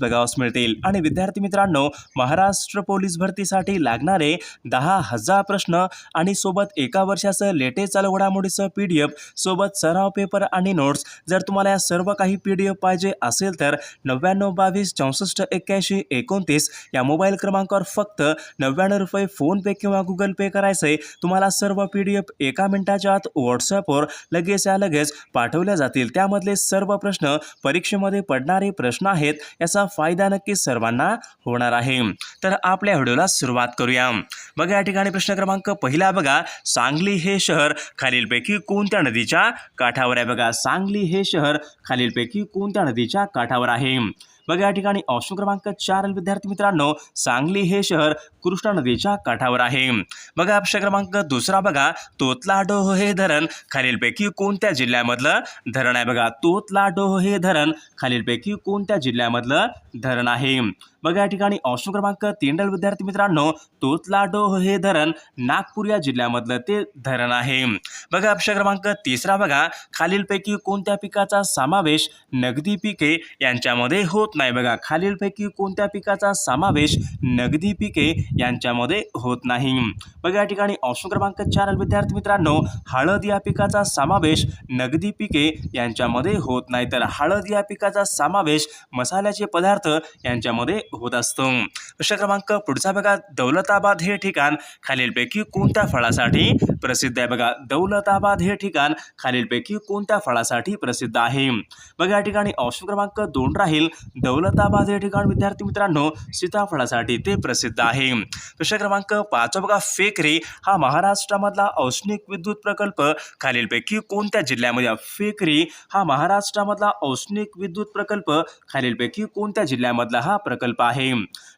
बघावस मिळतील. आणि विद्यार्थी मित्रांनो महाराष्ट्र पोलीस भरतीसाठी लागणारे दहा हजार प्रश्न आणि सोबत एका वर्षाचं लेटेस्ट चालू घडामोडीचं पी डी एफ सोबत सराव पेपर आणि नोट्स. जर तुम्हाला या सर्व काही पी डी एफ पाहिजे असेल तर नव्याण्णव बावीस चौसष्ट एक्क्याऐंशी एकोणतीस या मोबाईल क्रमांकावर फक्त नव्याण्णव रुपये फोनपे किंवा गुगल पे करायचे तुम्हाला सर्व पी डी एफ एका मिनिटाच्या आत व्हॉट्सअपवर लगेच या लगेच पाठवल्या जातील. त्यामधले सर्व प्रश्न परीक्षेमध्ये पडणारे प्रश्न आहेत याचा फायदा नक्कीच सर्वांना होणार आहे. तर आपल्या व्हिडिओला सुरुवात करूया. बघा या ठिकाणी प्रश्न क्रमांक पहिला बघा. सांगली हे शहर खालीलपैकी कोणत्या नदीच्या काठावर आहे? बघा सांगली हे शहर खालीलपैकी कोणत्या नदीच्या काठावर आहे? बघा या ठिकाणी ऑप्शन क्रमांक चार विद्यार्थी मित्रांनो सांगली हे शहर कृष्णा नदीच्या काठावर आहे. बघा प्रश्न क्रमांक दुसरा बघा तोतलाडोह हे धरण खालीलपैकी कोणत्या जिल्ह्यामधलं धरण आहे? बघा तोतलाडोह हे धरण खालीलपैकी कोणत्या जिल्ह्यामधलं धरण आहे? बघा या ठिकाणी ऑप्शन क्रमांक तीन विद्यार्थी मित्रांनो तोतलाडोह हे धरण नागपूर या जिल्ह्यामधलं ते धरण आहे. बघा ऑप्शन क्रमांक तिसरा बघा खालीलपैकी कोणत्या पिकाचा समावेश नगदी पिके यांच्यामध्ये होत नाही? बघा खालीलपैकी कोणत्या पिकाचा समावेश नगदी पिके यांच्यामध्ये होत नाही? बघा या ठिकाणी ऑप्शन क्रमांक चार विद्यार्थी मित्रांनो हळद या पिकाचा समावेश नगदी पिके यांच्यामध्ये होत नाही. तर हळद या पिकाचा समावेश मसाल्याचे पदार्थ यांच्यामध्ये होत असतो. प्रश्न क्रमांक पुढचा बघा दौलताबाद हे ठिकाण खालीलपैकी कोणत्या फळासाठी प्रसिद्ध आहे? बघा दौलताबाद हे ठिकाण खालीलपैकी कोणत्या फळासाठी प्रसिद्ध आहे? बघा या ठिकाणी ऑप्शन क्रमांक दोन राहील. दौलताबाद हे ठिकाण विद्यार्थी मित्रांनो सीताफळासाठी ते प्रसिद्ध आहे. प्रश्न क्रमांक पाच बघा फेकरी हा महाराष्ट्रामधला औष्णिक विद्युत प्रकल्प. खालीलपैकी कोणत्या जिल्ह्यामध्ये फेकरी हा महाराष्ट्रामधला औष्णिक विद्युत प्रकल्प? खालीलपैकी कोणत्या जिल्ह्यामधला हा प्रकल्प आहे?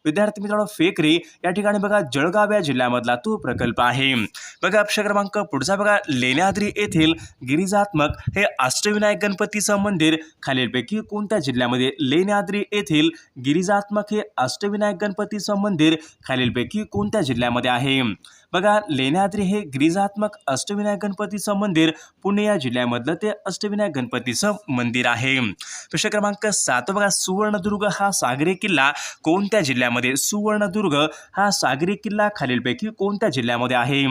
विद्यार्थी मित्रांनो फेकरी या ठिकाणी बघा जळगाव या जिल्ह्यामधला तो प्रकल्प आहे. बघा अक्षर क्रमांक पुढचा बघा लेण्याद्री येथील गिरिजात्मक हे अष्टविनायक गणपतीचं मंदिर. खालीलपैकी कोणत्या जिल्ह्यामध्ये लेण्याद्री येथील गिरिजात्मक हे अष्टविनायक गणपतीचं मंदिर? खालीलपैकी कोणत्या जिल्ह्यामध्ये आहे? बघा लेण्याद्री हे गिरिजात्मक अष्टविनायक गणपतीचं मंदिर. पुणे या जिल्ह्यामधलं ते अष्टविनायक गणपतीचं मंदिर आहे. प्रश्न क्रमांक सात बघा सुवर्णदुर्ग हा सागरी किल्ला कोणत्या जिल्ह्यामध्ये? सुवर्णदुर्ग हा सागरी किल्ला खालीलपैकी कोणत्या जिल्ह्यामध्ये आहे?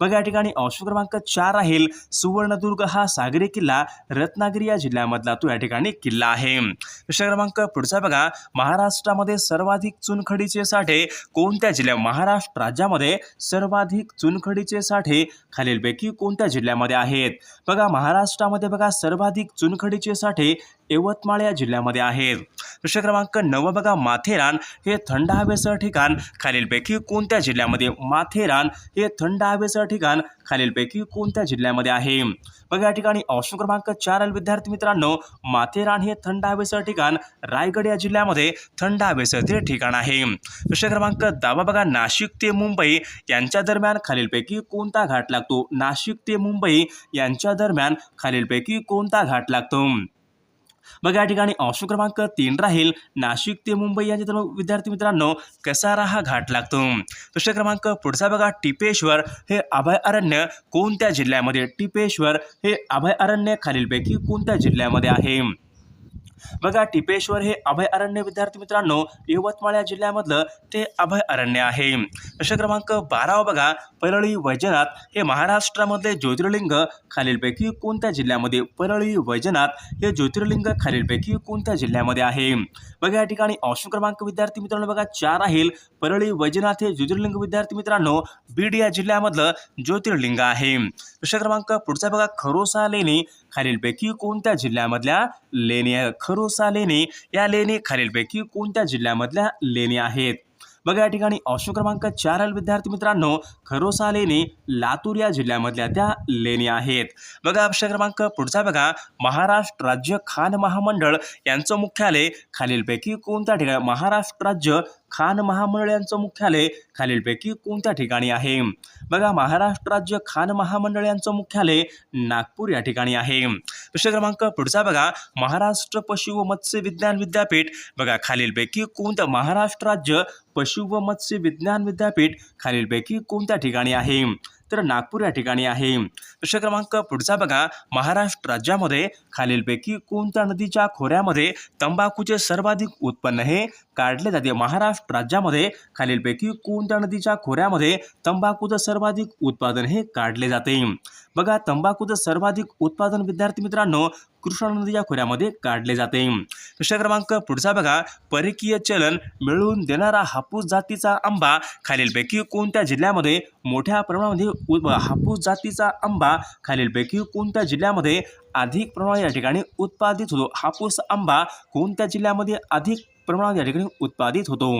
बघा या ठिकाणी ऑप्शन क्रमांक चार राहील. सुवर्णदुर्ग हा सागरी किल्ला रत्नागिरी या जिल्ह्यामधला तो या ठिकाणी किल्ला आहे. प्रश्न क्रमांक पुढचा बघा. महाराष्ट्रामध्ये सर्वाधिक चुनखडीचे साठे कोणत्या जिल्ह्या महाराष्ट्र राज्यामध्ये सर्वाधिक चुनखडीचे साठे खालीलपैकी कोणत्या जिल्ह्यामध्ये आहेत? बघा महाराष्ट्रामध्ये बघा सर्वाधिक चुनखडीचे साठे यवतमाळ या जिल्ह्यामध्ये आहेत. प्रश्न क्रमांक नव बघा माथेरान हे थंड हवेचं ठिकाण खालीलपैकी कोणत्या जिल्ह्यामध्ये? माथेरान हे थंड हवेचं ठिकाण खालीलपैकी कोणत्या जिल्ह्यामध्ये आहे? मग या ठिकाणी ऑप्शन क्रमांक चार आल विद्यार्थी मित्रांनो. माथेरान हे थंड हवेचं ठिकाण रायगड या जिल्ह्यामध्ये थंड हवेचं ते ठिकाण आहे. प्रश्न क्रमांक दहावा बघा नाशिक ते मुंबई यांच्या दरम्यान खालीलपैकी कोणता घाट लागतो? नाशिक ते मुंबई यांच्या दरम्यान खालीलपैकी कोणता घाट लागतो? बघा या ठिकाणी ऑप्शन क्रमांक तीन राहील. नाशिक ते मुंबई यांच्या तर विद्यार्थी मित्रांनो कसारा हा घाट लागतो. प्रश्न क्रमांक पुढचा बघा टिपेश्वर हे अभयारण्य कोणत्या जिल्ह्यामध्ये? टिपेश्वर हे अभयारण्य खालीलपैकी कोणत्या जिल्ह्यामध्ये आहे? बघा टिपेश्वर हे अभयारण्य विद्यार्थी मित्रांनो यवतमाळ या जिल्ह्यामधलं ते अभयारण्य आहे. प्रश्न क्रमांक बारावा बघा परळी वैजनाथ हे महाराष्ट्रामधले ज्योतिर्लिंग खालीलपैकी कोणत्या जिल्ह्यामध्ये? परळी वैजनाथ हे ज्योतिर्लिंग खालीलपैकी कोणत्या जिल्ह्यामध्ये आहे? बघा या ठिकाणी ऑप्शन क्रमांक विद्यार्थी मित्रांनो बघा चार राहील परळी वैजनाथ हे ज्योतिर्लिंग विद्यार्थी मित्रांनो बीड या जिल्ह्यामधलं ज्योतिर्लिंग आहे. प्रश्न क्रमांक पुढचा बघा खरोसा लेणी खालीलपैकी कोणत्या जिल्ह्यामधल्या लेणी आहे खरोसा लेणी या लेणी खालीलपैकी कोणत्या जिल्ह्यामधल्या लेणी आहेत? बघा या ठिकाणी ऑप्शन क्रमांक चार आल विद्यार्थी मित्रांनो खरोसा लेणी लातूर या जिल्ह्यामधल्या त्या लेणी आहेत. बघा ऑप्शन क्रमांक पुढचा बघा महाराष्ट्र राज्य खान महामंडळ यांचं मुख्यालय खालीलपैकी कोणत्या ठिकाणी? महाराष्ट्र राज्य खान महामंडळ यांचं मुख्यालय खालीलपैकी कोणत्या ठिकाणी आहे? बघा महाराष्ट्र राज्य खान महामंडळ यांचं मुख्यालय नागपूर या ठिकाणी आहे. प्रश्न क्रमांक पुढचा बघा महाराष्ट्र पशु व मत्स्य विज्ञान विद्यापीठ. बघा खालीलपैकी कोणतं? महाराष्ट्र राज्य पशु व मत्स्य विज्ञान विद्यापीठ खालीलपैकी कोणत्या ठिकाणी आहे? तर नागपूर या ठिकाणी आहे. प्रश्न क्रमांक पुढचा बघा. महाराष्ट्र राज्यामध्ये खालीलपैकी कोणत्या नदीच्या खोऱ्यामध्ये तंबाखूचे सर्वाधिक उत्पन्न हे काढले जाते. महाराष्ट्र राज्यामध्ये खालीलपैकी कोणत्या नदीच्या खोऱ्यामध्ये तंबाखूचं सर्वाधिक उत्पादन हे काढले जाते? बघा तंबाखूचं सर्वाधिक उत्पादन विद्यार्थी मित्रांनो कृष्णा नदीच्या खोऱ्यामध्ये काढले जाते. प्रश्न क्रमांक पुढचा बघा. परकीय चलन मिळवून देणारा हापूस जातीचा आंबा खालीलपैकी कोणत्या जिल्ह्यामध्ये मोठ्या प्रमाणामध्ये उ- हापूस जातीचा आंबा खालीलपैकी कोणत्या जिल्ह्यामध्ये अधिक प्रमाणात या ठिकाणी उत्पादित होतो? हापूस आंबा कोणत्या जिल्ह्यामध्ये अधिक प्रमाणात या ठिकाणी उत्पादित होतो.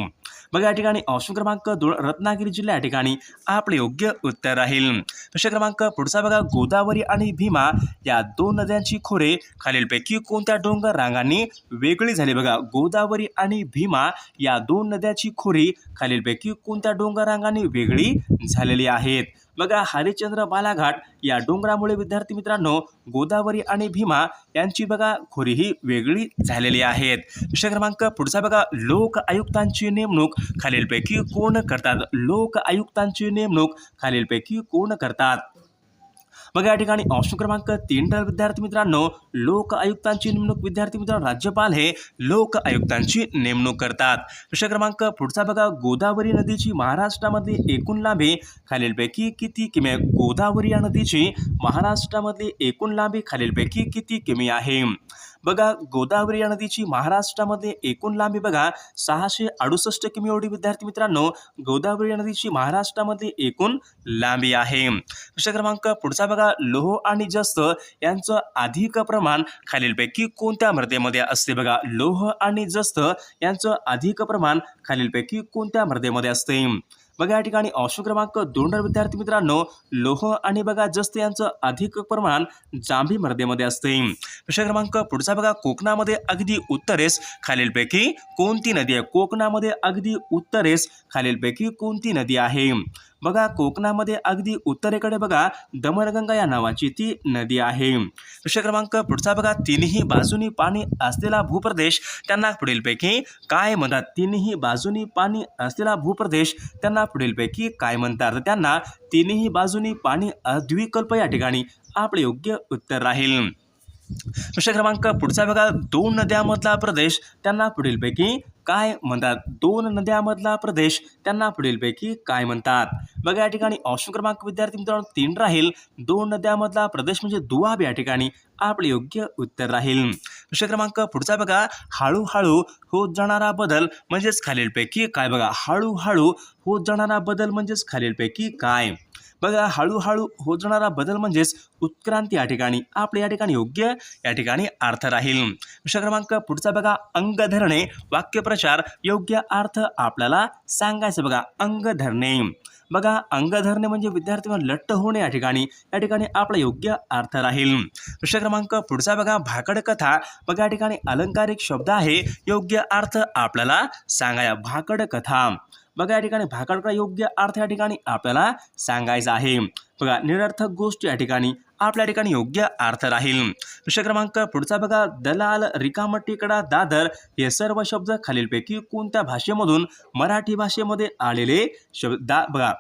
बघा या ठिकाणी ऑप्शन क्रमांक दोन रत्नागिरी जिल्हा या ठिकाणी आपले योग्य उत्तर राहील. प्रश्न क्रमांक पुढचा बघा गोदावरी आणि भीमा या दोन नद्यांची खोरे खालीलपैकी कोणत्या डोंगर रांगांनी वेगळी झाली? बघा गोदावरी आणि भीमा या दोन नद्याची खोरी खालीलपैकी कोणत्या डोंगर रांगांनी वेगळी झालेली आहेत? बघा हरिश्चंद्र बालाघाट या डोंगरामुळे विद्यार्थी मित्रांनो गोदावरी आणि भीमा यांची बघा खोरी ही वेगळी झालेली आहेत. विषय क्रमांक पुढचा बघा लोक आयुक्तांची नेमणूक खालीलपैकी कोण करतात? लोक आयुक्तांची नेमणूक खालीलपैकी कोण करतात? बघा या ठिकाणी ऑप्शन क्रमांक तीन तर विद्यार्थी मित्रांनो. लोक आयुक्तांची नेमणूक विद्यार्थी मित्रांनो राज्यपाल हे लोक आयुक्तांची नेमणूक करतात. प्रश्न क्रमांक पुढचा बघा. गोदावरी नदीची महाराष्ट्रामध्ये एकूण लांबी खालीलपैकी किती किमी आहे? गोदावरी या नदीची महाराष्ट्रामधली एकूण लांबी खालीलपैकी किती किमी आहे? बघा गोदावरी या नदीची महाराष्ट्रामध्ये एकूण लांबी बघा सहाशे अडुसष्ट किमी एवढी विद्यार्थी मित्रांनो. गोदावरी या नदीची महाराष्ट्रामध्ये एकूण लांबी आहे. प्रश्न क्रमांक पुढचा बघा लोह आणि जस्त यांचं अधिक प्रमाण खालीलपैकी कोणत्या मृदेमध्ये असते बघा? लोह आणि जस्त यांचं अधिक प्रमाण खालीलपैकी कोणत्या मृदेमध्ये असते? बघा या ठिकाणी ऑप्शन क्रमांक दोन विद्यार्थी मित्रांनो लोह आणि बघा जस्त यांचं अधिक प्रमाण जांभी मर्देमध्ये असते. प्रश्न क्रमांक पुढचा बघा कोकणामध्ये अगदी उत्तरेस खालीलपैकी कोणती नदी आहे? कोकणामध्ये अगदी उत्तरेस खालीलपैकी कोणती नदी आहे? बघा कोकणामध्ये अगदी उत्तरेकडे बघा दमणगंगा या नावाची ती नदी आहे. प्रश्न क्रमांक पुढचा बघा तिन्ही बाजूनी पाणी असलेला भूप्रदेश त्यांना पुढीलपैकी काय म्हणतात? तिन्ही बाजूनी पाणी असलेला भूप्रदेश त्यांना पुढीलपैकी काय म्हणतात? तर त्यांना तिन्ही बाजूनी पाणी अद्विकल्प या ठिकाणी आपले योग्य उत्तर राहील. प्रश्न क्रमांक पुढचा बघा दोन नद्यामधला प्रदेश त्यांना पुढीलपैकी काय म्हणतात? दोन नद्यामधला प्रदेश त्यांना पुढीलपैकी काय म्हणतात? बघा या ठिकाणी ऑप्शन क्रमांक विद्यार्थी मित्रांनो तीन राहील. दोन नद्यामधला प्रदेश म्हणजे दुआब या ठिकाणी आपले योग्य उत्तर राहील. प्रश्न क्रमांक पुढचा बघा. हळूहळू होत जाणारा बदल म्हणजेच खालीलपैकी काय? बघा हळूहळू होत जाणारा बदल म्हणजेच खालीलपैकी काय? बघा हळूहळू होत जाणारा बदल म्हणजेच उत्क्रांती या ठिकाणी. आपले या ठिकाणी योग्य या ठिकाणी अर्थ राहील. प्रश्न क्रमांक पुढचा बघा अंग धरणे वाक्यप्रचार योग्य अर्थ आपल्याला सांगायचं बघा अंग धरणे बघा अंग धरणे म्हणजे विद्यार्थी लट्ट होणे या ठिकाणी. या ठिकाणी आपला योग्य अर्थ राहील. प्रश्न क्रमांक पुढचा बघा भाकड कथा. बघा या ठिकाणी अलंकारिक शब्द आहे. योग्य अर्थ आपल्याला सांगाया भाकड कथा. बघा या ठिकाणी भाकड योग्य अर्थ या ठिकाणी आपल्याला सांगायचा आहे. बघा निरर्थक गोष्ट या ठिकाणी आपल्या ठिकाणी योग्य अर्थ राहील. प्रश्न क्रमांक पुढचा बघा दलाल रिकामटेकडा दादर हे सर्व शब्द खालीलपैकी कोणत्या भाषेमधून मराठी भाषेमध्ये आलेले शब्द दा बघा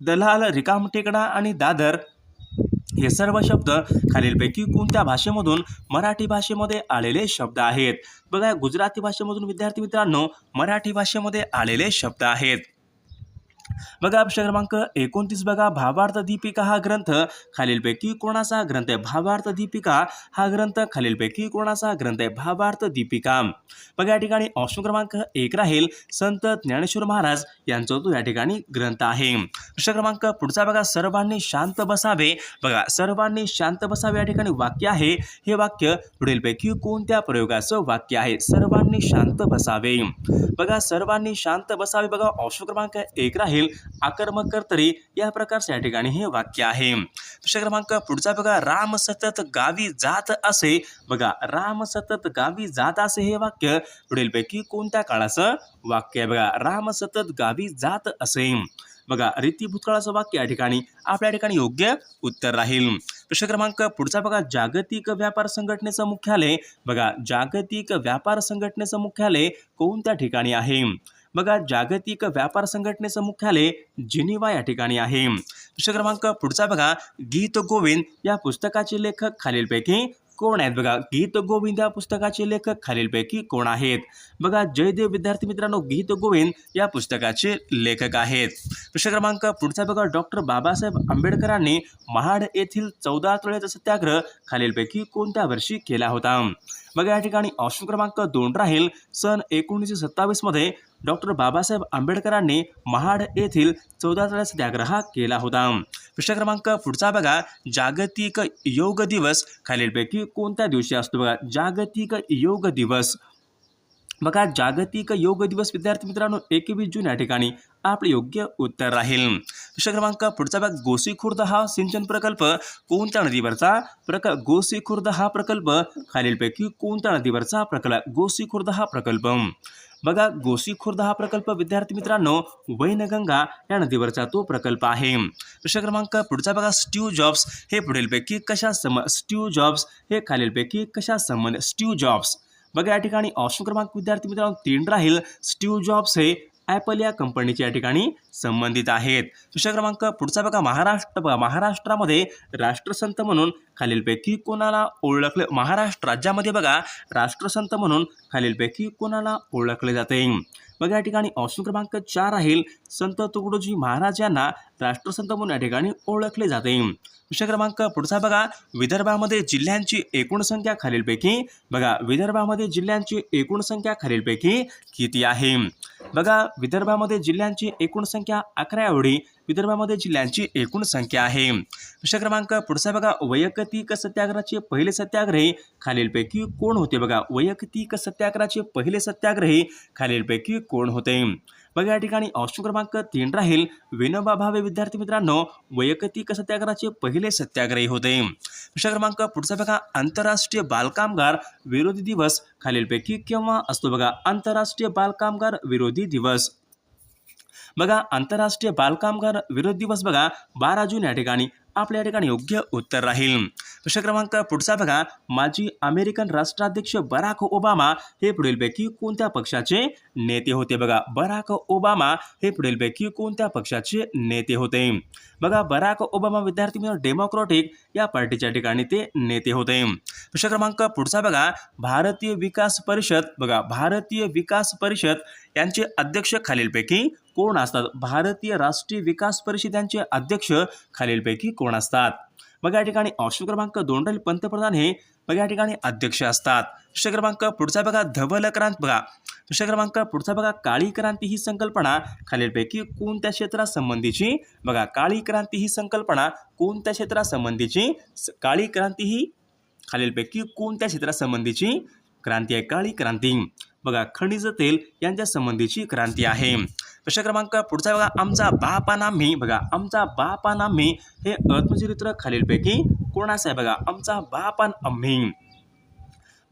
दलाल रिकाम टेकडा आणि दादर हे सर्व शब्द खालीलपैकी कोणत्या भाषेमधून मराठी भाषेमध्ये आलेले शब्द आहेत? बघा गुजराती भाषेमधून विद्यार्थी मित्रांनो मराठी भाषेमध्ये आलेले शब्द आहेत. बघा प्रश्न क्रमांक एकोणतीस बघा भावार्थ दीपिका हा ग्रंथ खालीलपैकी कोणाचा ग्रंथ आहे? भावार्थ दीपिका हा ग्रंथ खालीलपैकी कोणाचा ग्रंथ आहे? भावार्थ दीपिका. बघा या ठिकाणी ऑप्शन क्रमांक एक राहील संत ज्ञानेश्वर महाराज यांचा तो या ठिकाणी ग्रंथ आहे. प्रश्न क्रमांक पुढचा बघा सर्वांनी शांत बसावे. बघा सर्वांनी शांत बसावे या ठिकाणी वाक्य आहे. हे वाक्य पुढीलपैकी कोणत्या प्रयोगाचं वाक्य आहे? सर्वांनी शांत बसावे. बघा सर्वांनी शांत बसावे. बघा ऑप्शन क्रमांक एक राहील आक्रमक करतरी या प्रकारचे या ठिकाणी हे वाक्य आहे. प्रश्न क्रमांक पुढचा बघा राम सतत गावी जात असे. बघा राम सतत गावी जात असे हे वाक्य पुढीलपैकी कोणत्या काळाचं वाक्य आहे? बघा राम सतत गावी जात असे. बघा रीती भूतकाळाचं वाक्य या ठिकाणी आपल्या ठिकाणी योग्य उत्तर राहील. प्रश्न क्रमांक पुढचा बघा जागतिक व्यापार संघटनेचं मुख्यालय. बघा जागतिक व्यापार संघटनेचं मुख्यालय कोणत्या ठिकाणी आहे? बघा जागतिक व्यापार संघटनेचं मुख्यालय जिनिवा या ठिकाणी आहे. प्रश्न क्रमांक पुढचा बघा गीत गोविंद या पुस्तकाचे लेखक खालीलपैकी कोण आहेत? बघा गीत गोविंद या पुस्तकाचे लेखक खालीलपैकी कोण आहेत? बघा जयदेव विद्यार्थी मित्रांनो गीत गोविंद या पुस्तकाचे लेखक आहेत. प्रश्न क्रमांक पुढचा बघा डॉक्टर बाबासाहेब आंबेडकरांनी महाड येथील चौदा तोळ्याचा सत्याग्रह खालीलपैकी कोणत्या वर्षी केला होता? बघा या ठिकाणी ऑप्शन क्रमांक दोन राहील. सन एकोणीसशे सत्तावीसमध्ये डॉक्टर बाबासाहेब आंबेडकरांनी महाड येथील चौदा तोळ्या सत्याग्रह केला होता. प्रश्न क्रमांक पुढचा बघा. जागतिक योग दिवस. खालीलपैकी कोणत्या दिवशी असतो बघा? जागतिक योग दिवस. बघा जागतिक योग दिवस विद्यार्थी मित्रांनो एकवीस जून या ठिकाणी आपले योग्य उत्तर राहील. प्रश्न क्रमांक पुढचा भाग गोसी खुर्द हा सिंचन प्रकल्प कोणत्या नदीवरचा? प्रक गोसी खुर्द हा प्रकल्प खालीलपैकी कोणत्या नदीवरचा प्रकल्प? गोसी खुर्द हा प्रकल्प. बघा गोसी खुर्द हा प्रकल्प विद्यार्थी मित्रांनो वैनगंगा या नदीवरचा तो प्रकल्प आहे. प्रश्न क्रमांक पुढचा बघा स्टीव जॉब्स. हे पुढीलपैकी कशा सम स्टीव जॉब्स? हे खालीलपैकी कशा संबंध? Steve Jobs. बघा या ठिकाणी ऑप्शन क्रमांक विद्यार्थी मित्रांनो तीन राहील. स्टीव जॉब्स हे ॲपल या कंपनीच्या या ठिकाणी संबंधित आहेत. प्रश्न क्रमांक पुढचा बघा महाराष्ट्र बघा. महाराष्ट्रामध्ये राष्ट्रसंत म्हणून खालीलपैकी कोणाला ओळखलं? महाराष्ट्र राज्यामध्ये बघा राष्ट्रसंत म्हणून खालीलपैकी कोणाला ओळखले जाते? बघा या ठिकाणी ऑप्शन क्रमांक चार राहील संत तुकडोजी महाराज यांना राष्ट्रसंत म्हणून या ठिकाणी ओळखले जाते. प्रश्न क्रमांक पुढचा बघा. विदर्भामध्ये जिल्ह्यांची एकूण संख्या खालीलपैकी बघा विदर्भामध्ये जिल्ह्यांची एकूण संख्या खालीलपैकी किती आहे? बघा विदर्भामध्ये जिल्ह्यांची एकूण संख्या अकरा एवढी विदर्भामध्ये जिल्ह्यांची एकूण संख्या आहे. प्रश्न क्रमांक पुढचा बघा वैयक्तिक सत्याग्रहाचे पहिले सत्याग्रही. खालीलपैकी कोण होते बघा? वैयक्तिक सत्याग्रहाचे पहिले सत्याग्रही. खालीलपैकी कोण होते? बघा या ठिकाणी ऑप्शन क्रमांक तीन राहील. विनोबा भावे विद्यार्थी मित्रांनो वैयक्तिक सत्याग्रहाचे पहिले सत्याग्रही होते. प्रश्न क्रमांक पुढचा बघा आंतरराष्ट्रीय बालकामगार विरोधी दिवस. खालीलपैकी केव्हा असतो बघा? आंतरराष्ट्रीय बालकामगार विरोधी दिवस. बघा आंतरराष्ट्रीय बालकामगार विरोध दिवस बघा बारा जून या ठिकाणी. आपल्या या ठिकाणी योग्य उत्तर राहील. प्रश्न क्रमांक पुढचा बघा. माजी अमेरिकन राष्ट्राध्यक्ष बराक ओबामा हे पुढीलपैकी कोणत्या पक्षाचे नेते होते? बघा बराक ओबामा हे पुढीलपैकी कोणत्या पक्षाचे नेते होते? बघा बराक ओबामा विद्यार्थी मित्र डेमोक्रॅटिक या पार्टीच्या ठिकाणी ते नेते होते. प्रश्न क्रमांक पुढचा बघा. भारतीय विकास परिषद बघा भारतीय विकास परिषद यांचे अध्यक्ष खालीलपैकी कोण असतात? भारतीय राष्ट्रीय विकास परिषद यांचे अध्यक्ष खालीलपैकी कोण असतात? बघा या ठिकाणी ऑप्शन क्रमांक दोन राहील पंतप्रधान हे. बघा या ठिकाणी अध्यक्ष असतात. प्रश्न क्रमांक पुढचा बघा धवल क्रांत बघा. प्रश्न क्रमांक पुढचा बघा काळी क्रांती ही संकल्पना. खालीलपैकी कोणत्या क्षेत्रासंबंधीची? बघा काळी क्रांती ही संकल्पना. कोणत्या क्षेत्रासंबंधीची? स- काळी क्रांती ही. खालीलपैकी कोणत्या क्षेत्रासंबंधीची? क्रांती आहे काळी क्रांती. बघा खनिज तेल यांच्या संबंधीची क्रांती आहे. प्रश्न क्रमांक पुढचा बघा आमचा बापा मी. बघा आमचा बापा मी हे आत्मचरित्र खालीलपैकी कोणाचं आहे बघा आमचा बापान आम्ही.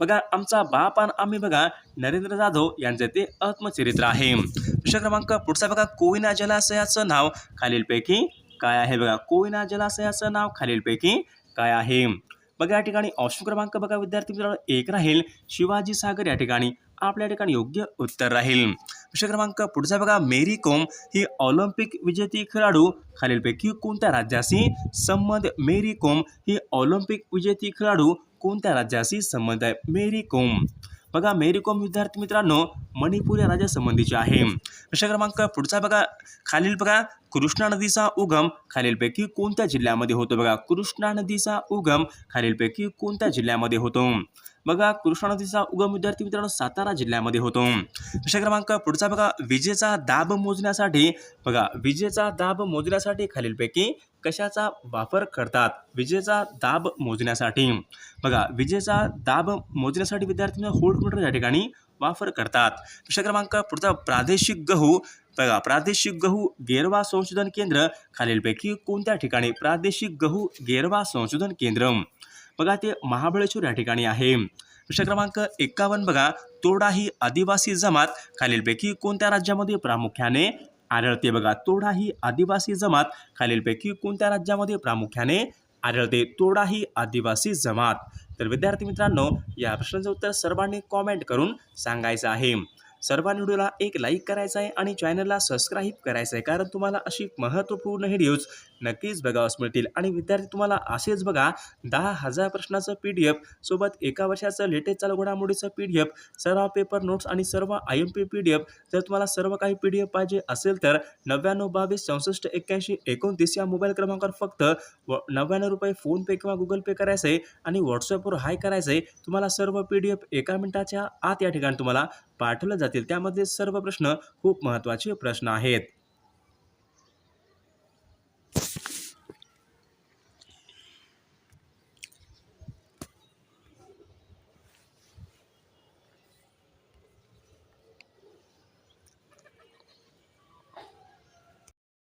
बघा आमचा बापान आम्ही बघा नरेंद्र जाधव यांचे ते आत्मचरित्र आहे. प्रश्न क्रमांक पुढचा बघा कोयना जलाशयाचं नाव खालीलपैकी काय आहे बघा कोयना जलाशयाचं नाव खालीलपैकी काय आहे? बघा या ठिकाणी ऑप्शन क्रमांक बघा विद्यार्थी मित्रांनो एक राहील. शिवाजी सागर या ठिकाणी आपल्या ठिकाणी योग्य उत्तर राहील. प्रश्न क्रमांक पुढचा बघा. मेरी कोम ही ऑलिम्पिक विजेती खेळाडू. खालीलपैकी कोणत्या राज्याशी संबंध मेरी कोम ही ऑलिम्पिक विजेती खेळाडू? कोणत्या राज्याशी संबंध आहे? मेरी कोम. बघा मेरी कोम विद्यार्थी मित्रांनो मणिपूर या राज्यासंबंधीची आहे. प्रश्न क्रमांक पुढचा बघा. खालील बघा. कृष्णा नदीचा उगम खालीलपैकी कोणत्या जिल्ह्यामध्ये होतो? बघा कृष्णा नदीचा उगम खालीलपैकी कोणत्या जिल्ह्यामध्ये होतो? बघा कृष्णा नदीचा उगम विद्यार्थी मित्रांनो सातारा जिल्ह्यामध्ये होतो. प्रश्न क्रमांक पुढचा बघा विजेचा दाब मोजण्यासाठी बघा विजेचा दाब मोजण्यासाठी खालीलपैकी कशाचा वापर करतात? विजेचा दाब मोजण्यासाठी. बघा विजेचा दाब मोजण्यासाठी विद्यार्थ्यांना व्होल्टमीटर या ठिकाणी वापर करतात. प्रश्न क्रमांक पुढचा प्रादेशिक गहू बघा प्रादेशिक गहू गेरवा संशोधन केंद्र खालीलपैकी कोणत्या ठिकाणी? प्रादेशिक गहू गेरवा संशोधन केंद्र बघा ते महाबळेश्वर या ठिकाणी आहे. प्रश्न क्रमांक एक्कावन्न बघा. तोडा ही आदिवासी जमात खालीलपैकी कोणत्या राज्यामध्ये प्रामुख्याने आढळते? बघा तोडा ही आदिवासी जमात खालीलपैकी कोणत्या राज्यामध्ये प्रामुख्याने आढळते? तोडा ही आदिवासी जमात. तर विद्यार्थी मित्रांनो या प्रश्नाचं उत्तर सर्वांनी कॉमेंट करून सांगायचं आहे. सर्वांनी व्हिडिओला एक लाईक करायचा आहे आणि चॅनलला सबस्क्राईब करायचं आहे कारण तुम्हाला अशी महत्त्वपूर्ण व्हिडिओज नक्कीच बघावस मिळतील. आणि विद्यार्थी तुम्हाला असेच बघा दहा हजार प्रश्नाचं पी डी एफ सोबत एका वर्षाचं लेटेस्ट चालू घडामोडीचं पी डी एफ सर्व पेपर नोट्स आणि सर्व I M P P D F जर तुम्हाला सर्व काही पी डी एफ पाहिजे असेल तर नव्याण्णव बावीस चौसष्ट एक्क्याऐंशी एकोणतीस या मोबाईल क्रमांकावर फक्त व नव्याण्णव रुपये फोनपे किंवा गुगल पे करायचं आहे आणि व्हॉट्सअपवर हाय करायचं आहे तुम्हाला सर्व पी डी एफ एका मिनिटाच्या आत या ठिकाणी तुम्हाला पाठवलं जातील. त्यामध्ये सर्व प्रश्न खूप महत्त्वाचे प्रश्न आहेत.